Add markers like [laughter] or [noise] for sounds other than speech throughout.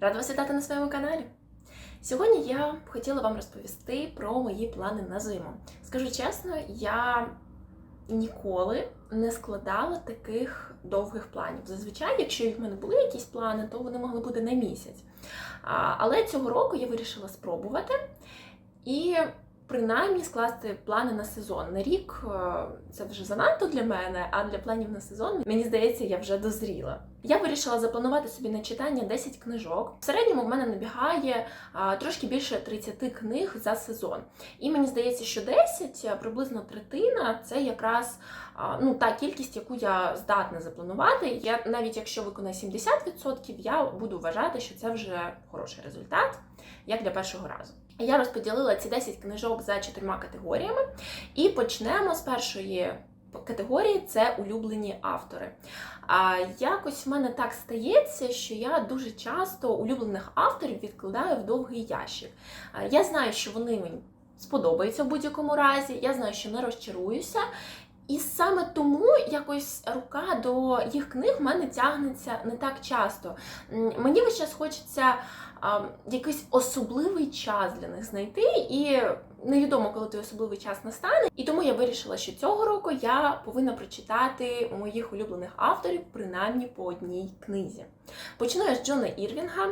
Рада вас вітати на своєму каналі. Сьогодні я хотіла вам розповісти про мої плани на зиму. Скажу чесно, я ніколи не складала таких довгих планів. Зазвичай, якщо в мене були якісь плани, то вони могли бути на місяць. Але цього року я вирішила спробувати і принаймні скласти плани на сезон. На рік е, це вже занадто для мене, а для планів на сезон мені здається, я вже дозріла. Я вирішила запланувати собі на читання 10 книжок. В середньому в мене набігає трошки більше 30 книг за сезон. І мені здається, що 10, приблизно третина, це якраз ну, та кількість, яку я здатна запланувати. Я навіть якщо виконаю 70%, я буду вважати, що це вже хороший результат, як для першого разу. Я розподілила ці 10 книжок за чотирма категоріями, і почнемо з першої категорії це улюблені автори. А якось в мене так стається, що я дуже часто улюблених авторів відкладаю в довгий ящик. Я знаю, що вони мені сподобаються в будь-якому разі, я знаю, що не розчаруюся. І саме тому якось рука до їх книг в мене тягнеться не так часто. Мені час хочеться якийсь особливий час для них знайти, і невідомо, коли той особливий час настане. І тому я вирішила, що цього року я повинна прочитати моїх улюблених авторів принаймні по одній книзі. Почну я з Джона Ірвінга.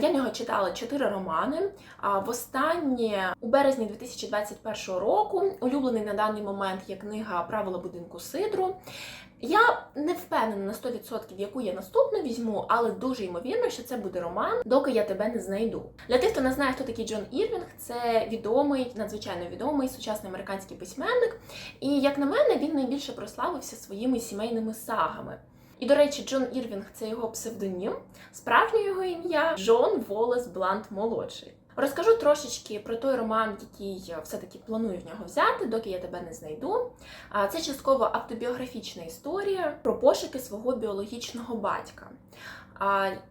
Я в нього читала чотири романи. А Востаннє у березні 2021 року улюблений на даний момент є книга Правила будинку Сидру. Я не впевнена на 100%, яку я наступну візьму, але дуже ймовірно, що це буде роман, доки я тебе не знайду. Для тих, хто не знає, хто такий Джон Ірвінг, це відомий, надзвичайно відомий сучасний американський письменник. І як на мене, він найбільше прославився своїми сімейними сагами. І, до речі, Джон Ірвінг це його псевдонім, справжнє його ім'я Джон Волес Блант молодший. Розкажу трошечки про той роман, який все-таки планую в нього взяти, доки я тебе не знайду. Це частково автобіографічна історія про пошуки свого біологічного батька.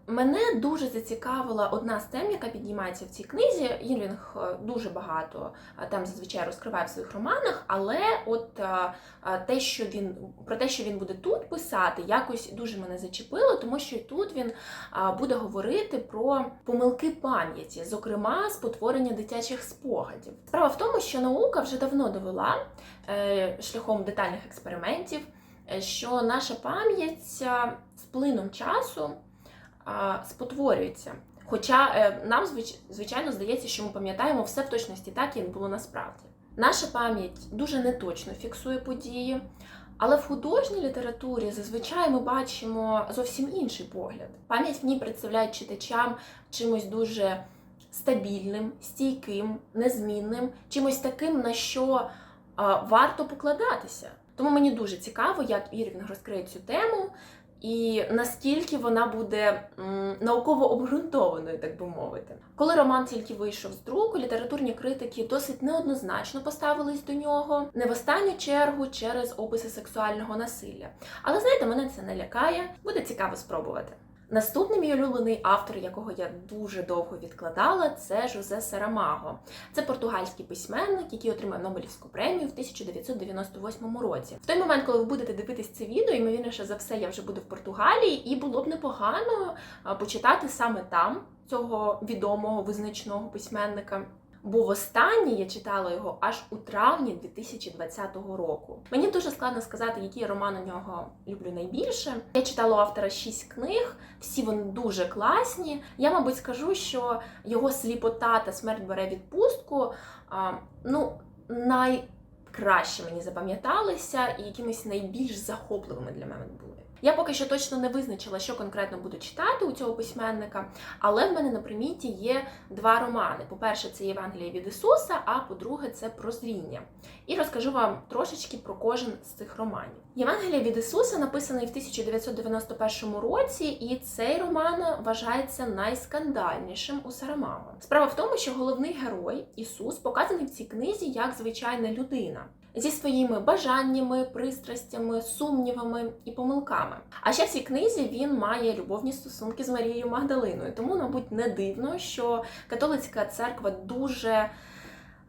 Мене дуже зацікавила одна з тем, яка піднімається в цій книзі. Ірвінг е, дуже багато а, там зазвичай розкриває в своїх романах, але от а, те, що він про те, що він буде тут писати, якось дуже мене зачепило, тому що тут він буде говорити про помилки пам'яті, зокрема спотворення дитячих спогадів. Справа в тому, що наука вже давно довела е, шляхом детальних експериментів, е, що наша пам'ять е, з плином часу спотворюється. Хоча е, нам звич- звичайно здається, що ми пам'ятаємо все в точності так, як було насправді. Наша пам'ять дуже неточно фіксує події, але в художній літературі зазвичай ми бачимо зовсім інший погляд. Пам'ять в ній представляє читачам чимось дуже стабільним, стійким, незмінним, чимось таким, на що варто покладатися. Тому мені дуже цікаво, як Ірвінг розкриє цю тему, і наскільки вона буде м, науково обґрунтованою, так би мовити. Коли роман тільки вийшов з друку, літературні критики досить неоднозначно поставились до нього, не в останню чергу через описи сексуального насилля. Але знаєте, мене це не лякає, буде цікаво спробувати. Наступний мій улюблений автор, якого я дуже довго відкладала, це Жозе Сарамаго. Це португальський письменник, який отримав Нобелівську премію в 1998 році. В той момент, коли ви будете дивитись це відео, ймовірніше за все, я вже буду в Португалії, і було б непогано почитати саме там цього відомого визначного письменника. Бо востаннє я читала його аж у травні 2020 року. Мені дуже складно сказати, які романи у нього люблю найбільше. Я читала у автора шість книг, всі вони дуже класні. Я, мабуть, скажу, що його сліпота та смерть бере відпустку. А, ну, найкраще мені запам'яталися і якимись найбільш захопливими для мене були. Я поки що точно не визначила, що конкретно буду читати у цього письменника, але в мене на приміті є два романи. По-перше, це Євангеліє від Ісуса, а по-друге, це Прозріння. І розкажу вам трошечки про кожен з цих романів. Євангеліє від Ісуса написаний в 1991 році, і цей роман вважається найскандальнішим у Сарамаго. Справа в тому, що головний герой Ісус показаний в цій книзі як звичайна людина. Зі своїми бажаннями, пристрастями, сумнівами і помилками. А ще в цій книзі він має любовні стосунки з Марією Магдалиною. Тому, мабуть, не дивно, що католицька церква дуже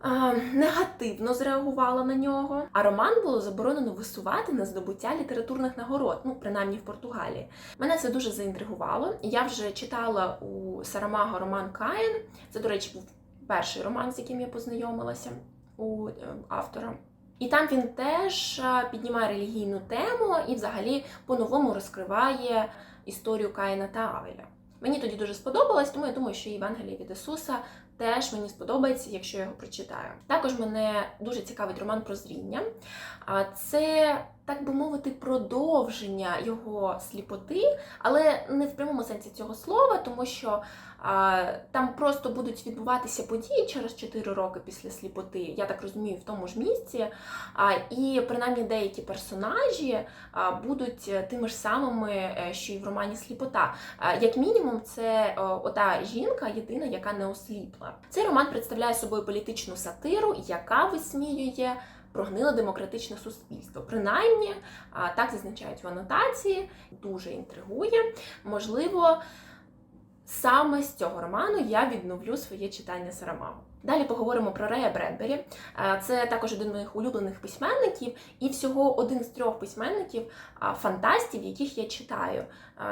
а, негативно зреагувала на нього. А роман було заборонено висувати на здобуття літературних нагород, ну принаймні в Португалії. Мене це дуже заінтригувало. Я вже читала у Сарамага роман Каїн. Це, до речі, був перший роман, з яким я познайомилася у е, автора. І там він теж е, піднімає релігійну тему і взагалі по-новому розкриває історію Каїна та Авеля. Мені тоді дуже сподобалось, тому я думаю, що Євангеліє від Ісуса теж мені сподобається, якщо я його прочитаю. Також мене дуже цікавить роман Прозріння. А це, так би мовити, продовження його сліпоти, але не в прямому сенсі цього слова, тому що а, там просто будуть відбуватися події через 4 роки після сліпоти, я так розумію, в тому ж місці. А, і принаймні деякі персонажі а, будуть тими ж самими, е, що і в романі Сліпота. А, Як мінімум, це о, ота жінка, єдина, яка не осліпла. Цей роман представляє собою політичну сатиру, яка висміює прогниле демократичне суспільство. Принаймні, так зазначають в анотації, дуже інтригує. Можливо, саме з цього роману я відновлю своє читання Сарамагу. Далі поговоримо про Рея Бредбері. Це також один з моїх улюблених письменників, і всього один з трьох письменників фантастів, яких я читаю.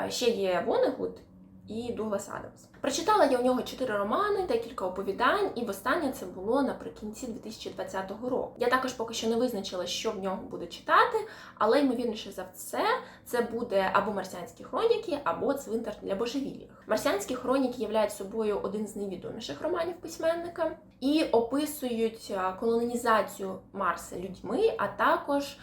Ще є Вонегуд і Дуглас Адамс. Прочитала я у нього чотири романи, декілька оповідань, і востаннє це було наприкінці 2020 року. Я також поки що не визначила, що в нього буду читати, але ймовірніше за все, це буде або марсіанські хроніки, або цвинтар для божевіллих. Марсіанські хроніки являють собою один з найвідоміших романів письменника і описують колонізацію Марса людьми, а також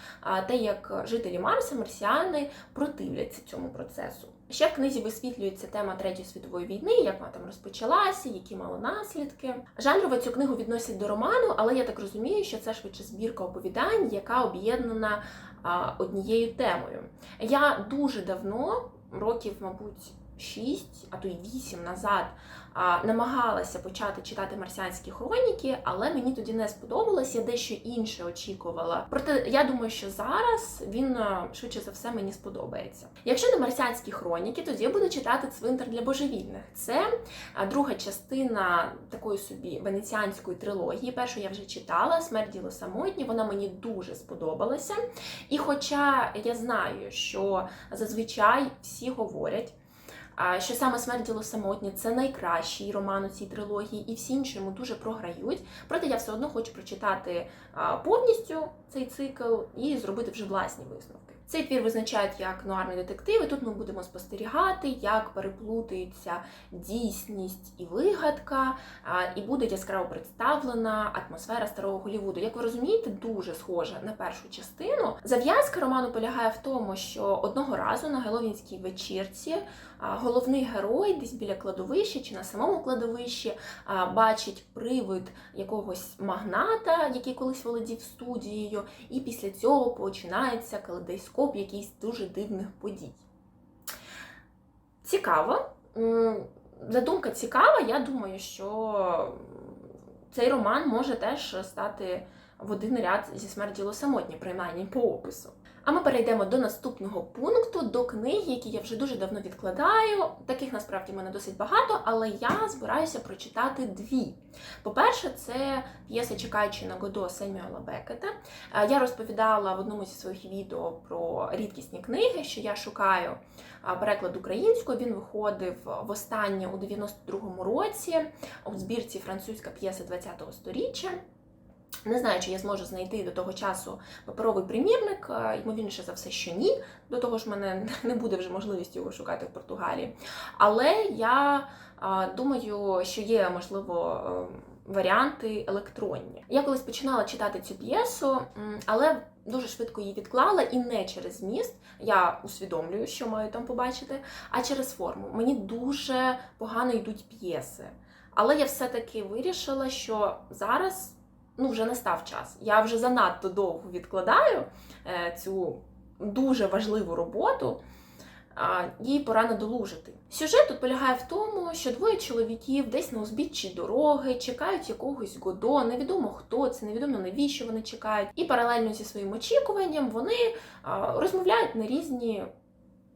те, як жителі Марса, марсіани, противляться цьому процесу. Ще в книзі висвітлюється тема Третьої світової війни, як вона там розпочалася, які мали наслідки. Жанрово цю книгу відносять до роману, але я так розумію, що це швидше збірка оповідань, яка об'єднана однією темою. Я дуже давно, років, мабуть, 6, а то й 8 назад, а, намагалася почати читати марсіанські хроніки, але мені тоді не сподобалось, я дещо інше очікувала. Проте я думаю, що зараз він швидше за все мені сподобається. Якщо не марсіанські хроніки, тоді я буду читати цвинтар для божевільних. Це а, друга частина такої собі венеціанської трилогії. Першу я вже читала смерть діло самотні. Вона мені дуже сподобалася. І хоча я знаю, що зазвичай всі говорять. Що саме смерть діло самотнє це найкращий роман у цій трилогії, і всі інші йому дуже програють. Проте я все одно хочу прочитати повністю цей цикл і зробити вже власні висновки. Цей твір визначають як нуарний детектив, і тут ми будемо спостерігати, як переплутаються дійсність і вигадка, і буде яскраво представлена атмосфера старого Голівуду. Як ви розумієте, дуже схожа на першу частину. Зав'язка роману полягає в тому, що одного разу на Геловінській вечірці головний герой десь біля кладовища чи на самому кладовищі бачить привид якогось магната, який колись володів студією, і після цього починається калейдоскоп якихось дуже дивних подій. Цікаво. Задумка цікава. Я думаю, що цей роман може теж стати в один ряд зі смерть діло самотні, принаймні по опису. А ми перейдемо до наступного пункту, до книги, які я вже дуже давно відкладаю. Таких насправді в мене досить багато, але я збираюся прочитати дві. По-перше, це п'єса Чекаючи на Годо Семюела Бекета. Е, Я розповідала в одному зі своїх відео про рідкісні книги, що я шукаю переклад українською. Він виходив востаннє у 92-му році у збірці французька п'єса 20-го сторіччя. Не знаю, чи я зможу знайти до того часу паперовий примірник, е, ймовірніше за все, що ні. До того ж, в мене [laughs] не буде вже можливості його шукати в Португалії. Але я а, думаю, що є, можливо, е, варіанти електронні. Я колись починала читати цю п'єсу, але дуже швидко її відклала і не через зміст. Я усвідомлюю, що маю там побачити, а через форму. Мені дуже погано йдуть п'єси. Але я все-таки вирішила, що зараз ну, вже настав час. Я вже занадто довго відкладаю е, цю дуже важливу роботу. Їй пора надолужити. Сюжет тут полягає в тому, що двоє чоловіків десь на узбіччі дороги чекають якогось годо, невідомо хто це, невідомо навіщо вони чекають. І паралельно зі своїм очікуванням вони розмовляють на різні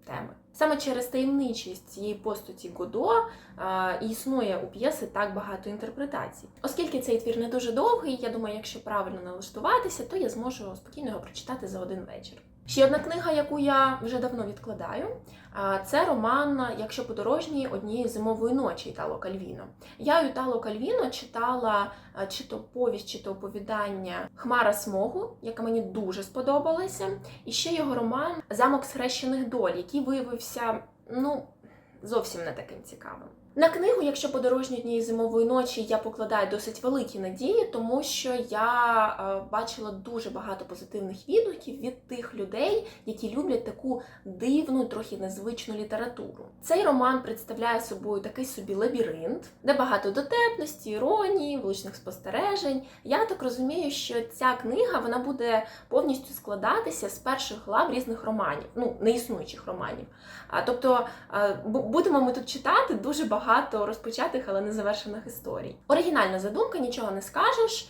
теми. Саме через таємничість цієї постаті Годо е, існує у п'єси так багато інтерпретацій. Оскільки цей твір не дуже довгий, я думаю, якщо правильно налаштуватися, то я зможу спокійно його прочитати за один вечір. Ще одна книга, яку я вже давно відкладаю, це роман Якщо подорожній однієї зимової ночі Італо Кальвіно. Я Італо Кальвіно читала чи то повість, чи то оповідання Хмара Смогу, яка мені дуже сподобалася. І ще його роман Замок схрещених доль, який виявився ну зовсім не таким цікавим. На книгу, якщо подорожні дні зимової ночі, я покладаю досить великі надії, тому що я е, бачила дуже багато позитивних відгуків від тих людей, які люблять таку дивну, трохи незвичну літературу. Цей роман представляє собою такий собі лабіринт, де багато дотепності, іронії, влучних спостережень. Я так розумію, що ця книга вона буде повністю складатися з перших глав різних романів, ну неіснуючих романів. А тобто е, будемо ми тут читати дуже багато розпочатих, але не завершених історій. Оригінальна задумка, нічого не скажеш.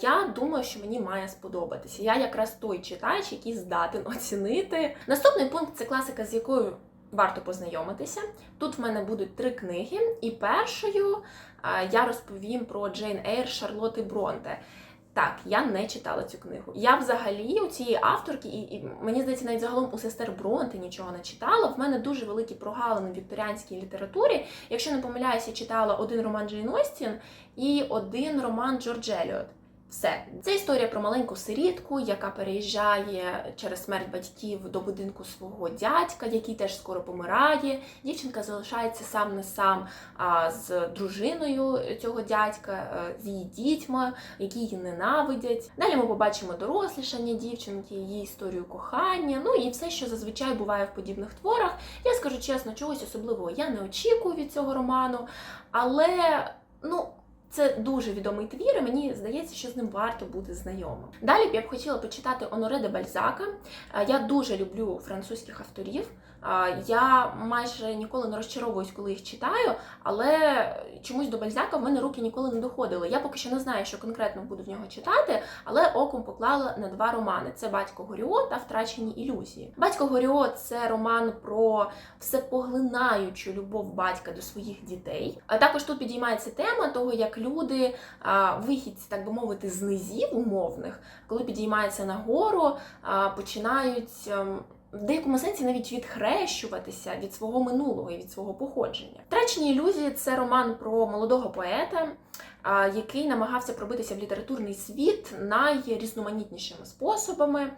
Я думаю, що мені має сподобатися. Я якраз той читач, який здатен оцінити. Наступний пункт це класика, з якою варто познайомитися. Тут в мене будуть три книги, і першою я розповім про Джейн Ейр Шарлоти Бронте. Так, я не читала цю книгу. Я взагалі у цієї авторки, і, і мені здається, навіть загалом у сестер Бронте нічого не читала. В мене дуже великі прогалини в вікторіанській літературі. Якщо не помиляюся, читала один роман Джейн Остін і один роман Джордж Еліот. Все, це історія про маленьку сирітку, яка переїжджає через смерть батьків до будинку свого дядька, який теж скоро помирає. Дівчинка залишається сам не сам з дружиною цього дядька, е, з її дітьми, які її ненавидять. Далі ми побачимо дорослішання дівчинки, її історію кохання, ну і все, що зазвичай буває в подібних творах. Я скажу чесно, чогось особливого я не очікую від цього роману, але ну. Це дуже відомий твір, і мені здається, що з ним варто бути знайомим. Далі б я б хотіла почитати Оноре де Бальзака. Е, Я дуже люблю французьких авторів. Я майже ніколи не розчаровуюсь, коли їх читаю, але чомусь до Бальзака в мене руки ніколи не доходили. Я поки що не знаю, що конкретно буду в нього читати, але оком поклала на два романи: це Батько Горіо та Втрачені ілюзії. Батько Горіо це роман про всепоглинаючу любов батька до своїх дітей. А також тут підіймається тема того, як люди, вихідці, так би мовити, з низів умовних, коли підіймаються нагору, починають. В деякому сенсі навіть відхрещуватися від свого минулого і від свого походження. Втрачені ілюзії це роман про молодого поета, який намагався пробитися в літературний світ найрізноманітнішими способами.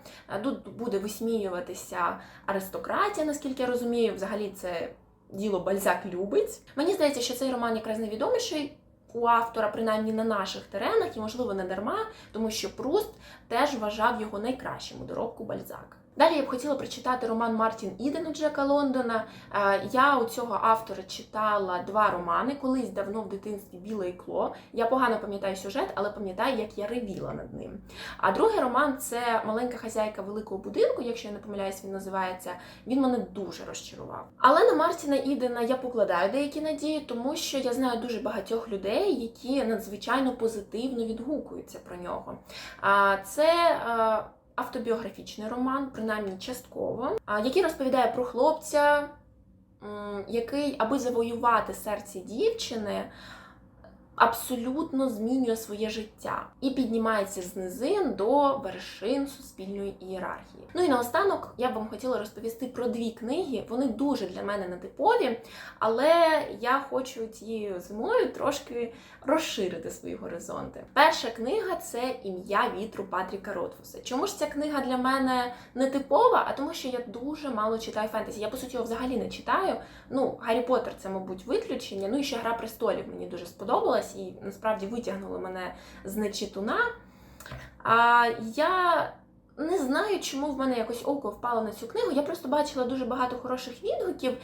Тут буде висміюватися аристократія, наскільки я розумію. Взагалі це діло Бальзак любить. Мені здається, що цей роман якраз найвідоміший. У автора, принаймні на наших теренах, і можливо не дарма, тому що Пруст теж вважав його найкращим у доробку Бальзака. Далі я б хотіла прочитати роман Мартін Іден у Джека Лондона. Е, Я у цього автора читала два романи, колись давно в дитинстві Біле Кло. Я погано пам'ятаю сюжет, але пам'ятаю, як я ревіла над ним. А другий роман це маленька хазяйка великого будинку, якщо я не помиляюсь, він називається. Він мене дуже розчарував. Але на Мартіна Ідена я покладаю деякі надії, тому що я знаю дуже багатьох людей, які надзвичайно позитивно відгукуються про нього. А це. Автобіографічний роман, принаймні частково, який розповідає про хлопця, який, аби завоювати серце дівчини, абсолютно змінює своє життя і піднімається з низин до вершин суспільної ієрархії. Ну і наостанок я б вам хотіла розповісти про дві книги. Вони дуже для мене нетипові, але я хочу цією зимою трошки розширити свої горизонти. Перша книга це ім'я вітру Патріка Ротфуса. Чому ж ця книга для мене не типова? А тому, що я дуже мало читаю фентезі. Я по суті його взагалі не читаю. Ну, Гаррі Поттер це, мабуть, виключення. Ну і ще Гра престолів мені дуже сподобалась і насправді витягнули мене з нечитуна. А я не знаю, чому в мене якось око впало на цю книгу. Я просто бачила дуже багато хороших відгуків.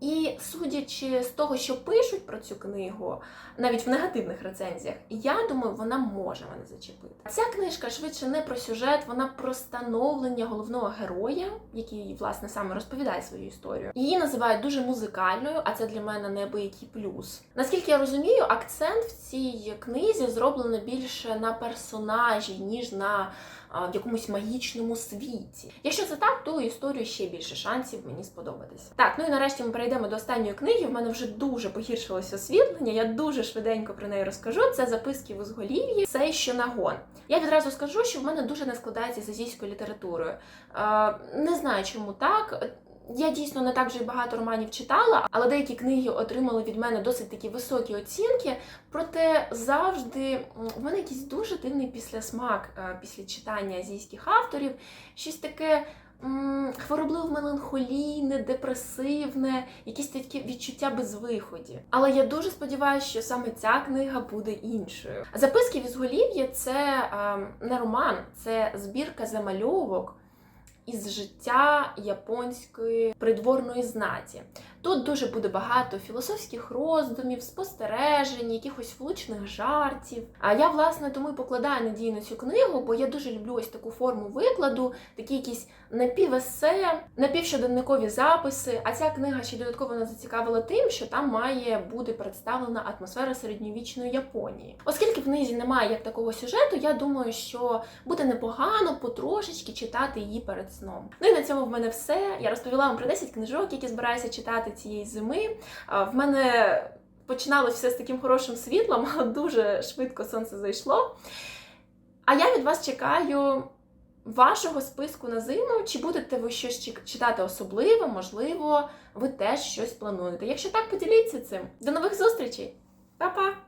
І судячи з того, що пишуть про цю книгу, навіть в негативних рецензіях, я думаю, вона може мене зачепити. Ця книжка швидше не про сюжет, вона про становлення головного героя, який власне саме розповідає свою історію. Її називають дуже музикальною, а це для мене неабиякий плюс. Наскільки я розумію, акцент в цій книзі зроблено більше на персонажі, ніж на в якомусь магічному світі. Якщо це так, то історію ще більше шансів мені сподобатися. Так, ну і нарешті ми перейдемо до останньої книги. В мене вже дуже погіршилося освітлення. Я дуже швиденько про неї розкажу. Це записки в узголів'ї. Це що нагон. Я відразу скажу, що в мене дуже не складається з азійською літературою. Не знаю, чому так. Я дійсно не так вже багато романів читала, але деякі книги отримали від мене досить такі високі оцінки. Проте завжди в мене якийсь дуже дивний післясмак е, після читання азійських авторів. Щось таке хворобливо меланхолійне, депресивне, якісь такі відчуття безвиході. Але я дуже сподіваюся, що саме ця книга буде іншою. Записки в ізголів'ї це е, не роман, це збірка замальовок із життя японської придворної знаті. Тут дуже буде багато філософських роздумів, спостережень, якихось влучних жартів. А я, власне, тому і покладаю надію на цю книгу, бо я дуже люблю ось таку форму викладу, такі якісь напівесе, напівщоденникові записи. А ця книга ще додатково нас зацікавила тим, що там має бути представлена атмосфера середньовічної Японії. Оскільки в книзі немає як такого сюжету, я думаю, що буде непогано потрошечки читати її перед сном. Ну і на цьому в мене все. Я розповіла вам про 10 книжок, які збираюся читати цієї зими. В мене починалось все з таким хорошим світлом, але [laughs] дуже швидко сонце зайшло. А я від вас чекаю вашого списку на зиму. Чи будете ви щось читати особливо, Можливо, ви теж щось плануєте. Якщо так, поділіться цим. До нових зустрічей! Па-па!